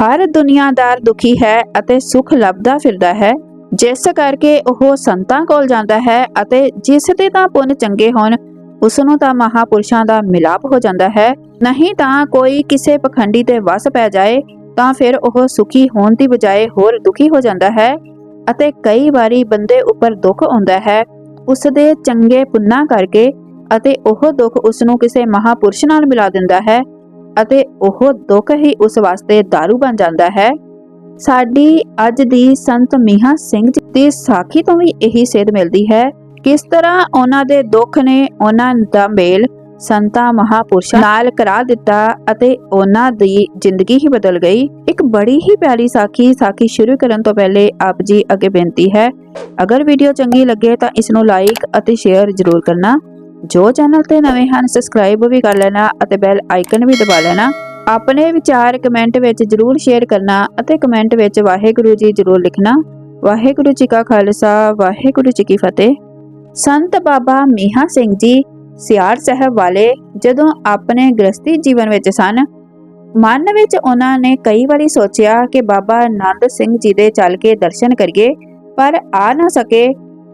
ਹਰ ਦੁਨੀਆਦਾਰ ਦੁਖੀ ਹੈ ਅਤੇ ਸੁਖ ਲੱਭਦਾ ਫਿਰਦਾ ਹੈ। ਜਿਸ ਕਰਕੇ ਉਹ ਸੰਤਾਂ ਕੋਲ ਜਾਂਦਾ ਹੈ ਅਤੇ ਜਿਸ ਦੇ ਤਾਂ ਪੁੰਨ ਚੰਗੇ ਹੋਣ ਉਸ ਨੂੰ ਤਾਂ ਮਹਾਪੁਰਸ਼ਾਂ ਦਾ ਮਿਲਾਪ ਹੋ ਜਾਂਦਾ ਹੈ। ਨਹੀਂ ਤਾਂ ਕੋਈ ਕਿਸੇ ਪਖੰਡੀ ਤੇ ਵਸ ਪੈ ਜਾਏ, ਤਾਂ ਫਿਰ ਉਹ ਸੁਖੀ ਹੋਣ ਦੀ ਬਜਾਏ ਹੋਰ ਦੁਖੀ ਹੋ ਜਾਂਦਾ ਹੈ ਅਤੇ ਕਈ ਵਾਰੀ ਬੰਦੇ ਉੱਪਰ ਦੁੱਖ ਆਉਂਦਾ ਹੈ। ਉਸ ਦੇ ਚੰਗੇ ਪੁੰਨਾ ਕਰਕੇ ਅਤੇ ਉਹ ਦੁੱਖ ਉਸ ਨੂੰ ਕਿਸੇ ਮਹਾਪੁਰਸ਼ ਨਾਲ ਮਿਲਾ ਦਿੰਦਾ ਹੈ। ਅਤੇ ਉਹ ਦੁੱਖ ਹੀ ਉਸ ਵਾਸਤੇ दारू ਬਣ ਜਾਂਦਾ ਹੈ। ਸਾਡੀ ਅੱਜ ਦੀ ਸੰਤ ਮੀਹਾ ਸਿੰਘ ਦੀ ਸਾਖੀ ਤੋਂ ਵੀ ਇਹੀ ਸੇਧ ਮਿਲਦੀ ਹੈ, ਕਿਸ ਤਰ੍ਹਾਂ ਉਹਨਾਂ ਦੇ ਦੁੱਖ ਨੇ ਉਹਨਾਂ ਦਾ ਮੇਲ ਸੰਤਾਂ ਮਹਾਪੁਰਸ਼ਾਂ ਨਾਲ ਕਰਾ ਦਿੱਤਾ ਅਤੇ ਉਹਨਾਂ ਦੀ ਜ਼ਿੰਦਗੀ ਹੀ ਬਦਲ ਗਈ। ਇੱਕ ਬੜੀ ਹੀ ਪਿਆਰੀ ਸਾਖੀ ਸਾਖੀ ਸ਼ੁਰੂ ਕਰਨ ਤੋਂ ਪਹਿਲੇ ਆਪ ਜੀ ਅੱਗੇ ਬੇਨਤੀ ਹੈ, ਅਗਰ ਵੀਡੀਓ ਚੰਗੀ ਲੱਗੇ ਤਾਂ ਇਸ ਨੂੰ ਲਾਈਕ ਅਤੇ ਸ਼ੇਅਰ ਜ਼ਰੂਰ ਕਰਨਾ। ਜੋ ਚੈਨਲ ਤੇ ਨਵੇਂ ਹਨ ਸਬਸਕ੍ਰਾਈਬ ਵੀ ਕਰ ਲੈਣਾ ਅਤੇ ਬੈਲ ਆਈਕਨ ਵੀ ਦਬਾ ਲੈਣਾ। ਆਪਣੇ ਵਿਚਾਰ ਕਮੈਂਟ ਵਿੱਚ ਜ਼ਰੂਰ ਸ਼ੇਅਰ ਕਰਨਾ ਅਤੇ ਕਮੈਂਟ ਵਿੱਚ ਵਾਹਿਗੁਰੂ ਜੀ ਜ਼ਰੂਰ ਲਿਖਣਾ। ਵਾਹਿਗੁਰੂ ਜੀ ਕਾ ਖਾਲਸਾ, ਵਾਹਿਗੁਰੂ ਜੀ ਕੀ ਫਤਿਹ। ਸੰਤ ਬਾਬਾ ਮੀਹਾ ਸਿੰਘ ਜੀ ਸਿਆਰ ਸਾਹਿਬ ਵਾਲੇ ਜਦੋਂ ਆਪਣੇ ਗ੍ਰਸਤੀ ਜੀਵਨ ਵਿੱਚ ਸਨ, ਮਨ ਵਿੱਚ ਉਹਨਾਂ ਨੇ ਕਈ ਵਾਰੀ ਸੋਚਿਆ ਕਿ ਬਾਬਾ ਆਨੰਦ ਸਿੰਘ ਜੀ ਦੇ ਚੱਲ ਕੇ ਦਰਸ਼ਨ ਕਰੀਏ, ਪਰ ਆ ਨਾ ਸਕੇ।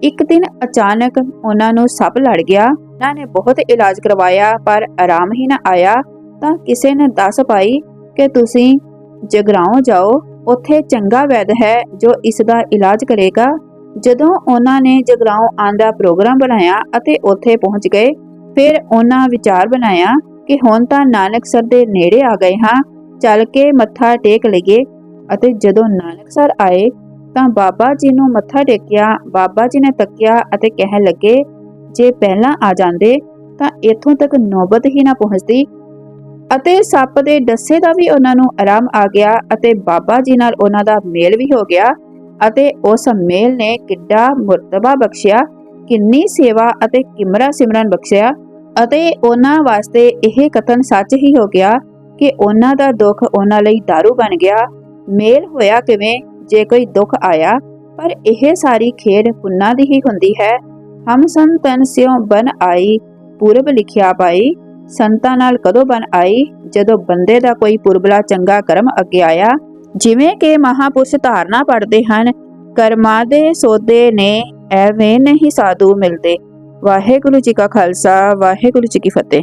ਇੱਕ ਦਿਨ ਅਚਾਨਕ ਉਹਨਾਂ ਨੂੰ ਸੱਪ ਲੜ ਗਿਆ। ਉਹਨਾਂ ਨੇ ਬਹੁਤ ਇਲਾਜ ਕਰਵਾਇਆ, ਪਰ ਆਰਾਮ ਹੀ ਨਾ ਆਇਆ, ਤਾਂ ਕਿਸੇ ਨੇ ਦੱਸ ਪਾਈ ਕਿ ਤੁਸੀਂ ਜਗਰਾਉਂ ਜਾਓ, ਉੱਥੇ ਚੰਗਾ ਵੈਦ ਹੈ ਜੋ ਇਸ ਦਾ ਇਲਾਜ ਕਰੇਗਾ। ਜਦੋਂ ਉਹਨਾਂ ਨੇ ਜਗਰਾਉਂ ਆਉਣ ਦਾ ਪ੍ਰੋਗਰਾਮ ਬਣਾਇਆ ਅਤੇ ਉੱਥੇ ਪਹੁੰਚ ਗਏ, ਫਿਰ ਉਹਨਾਂ ਵਿਚਾਰ ਬਣਾਇਆ ਕਿ ਹੁਣ ਤਾਂ ਨਾਨਕਸਰ ਦੇ ਨੇੜੇ ਆ ਗਏ ਹਾਂ, ਚੱਲ ਕੇ ਮੱਥਾ ਟੇਕ ਲਈਏ। ਅਤੇ ਜਦੋਂ ਨਾਨਕਸਰ ਆਏ, ਤਾਂ ਬਾਬਾ ਜੀ ਨੂੰ ਮੱਥਾ ਟੇਕਿਆ, ਬਾਬਾ ਜੀ ਨੇ ਤੱਕਿਆ ਅਤੇ ਕਹਿਣ ਲੱਗੇ ਜੇ ਪਹਿਲਾਂ ਆ ਜਾਂਦੇ, ਤਾਂ ਇੱਥੋਂ ਤੱਕ ਨੌਬਤ ਹੀ ਨਾ ਪਹੁੰਚਦੀ। ਅਤੇ ਸੱਪ ਦੇ ਡੱਸੇ ਦਾ ਵੀ ਉਹਨਾਂ ਨੂੰ ਆਰਾਮ ਆ ਗਿਆ ਅਤੇ ਬਾਬਾ ਜੀ ਨਾਲ ਉਹਨਾਂ ਦਾ ਮੇਲ ਵੀ ਹੋ ਗਿਆ ਅਤੇ ਉਸ ਮੇਲ ਨੇ ਕਿੱਡਾ ਮੁਰਤਬਾ ਬਖਸ਼ਿਆ, ਕਿੰਨੀ ਸੇਵਾ ਅਤੇ ਕਿਮਰਾ ਸਿਮਰਨ ਬਖਸ਼ਿਆ ਅਤੇ ਉਹਨਾਂ ਵਾਸਤੇ ਇਹ ਕਥਨ ਸੱਚ ਹੀ ਹੋ ਗਿਆ ਕਿ ਉਹਨਾਂ ਦਾ ਦੁੱਖ ਉਹਨਾਂ ਲਈ दारू ਬਣ ਗਿਆ। ਮੇਲ ਹੋਇਆ ਕਿਵੇਂ? ਜੇ ਕੋਈ ਦੁੱਖ ਆਇਆ, ਪਰ ਇਹ ਸਾਰੀ ਖੇਡ ਪੁੰਨਾ ਦੀ ਹੀ ਹੁੰਦੀ ਹੈ। ਹਮ ਸੰਤਨ ਸਿਉ ਬਨ ਆਈ, ਪੂਰਬ ਲਿਖਿਆ ਪਾਈ ਸੰਤਾਂ ਨਾਲ ਕਦੋਂ ਬਨ ਆਈ? ਜਦੋਂ ਬੰਦੇ ਦਾ ਕੋਈ ਪੁਰਬਲਾ ਚੰਗਾ ਕਰਮ ਅੱਗੇ ਆਇਆ। ਜਿਵੇਂ ਕਿ ਮਹਾਪੁਰਸ਼ ਧਾਰਨਾ ਪੜਦੇ ਹਨ, ਕਰਮਾਂ ਦੇ ਸੌਦੇ ਨੇ, ਐਵੇਂ ਨਹੀਂ ਸਾਧੂ ਮਿਲਦੇ। ਵਾਹਿਗੁਰੂ ਜੀ ਕਾ ਖਾਲਸਾ, ਵਾਹਿਗੁਰੂ ਜੀ ਕੀ ਫਤਿਹ।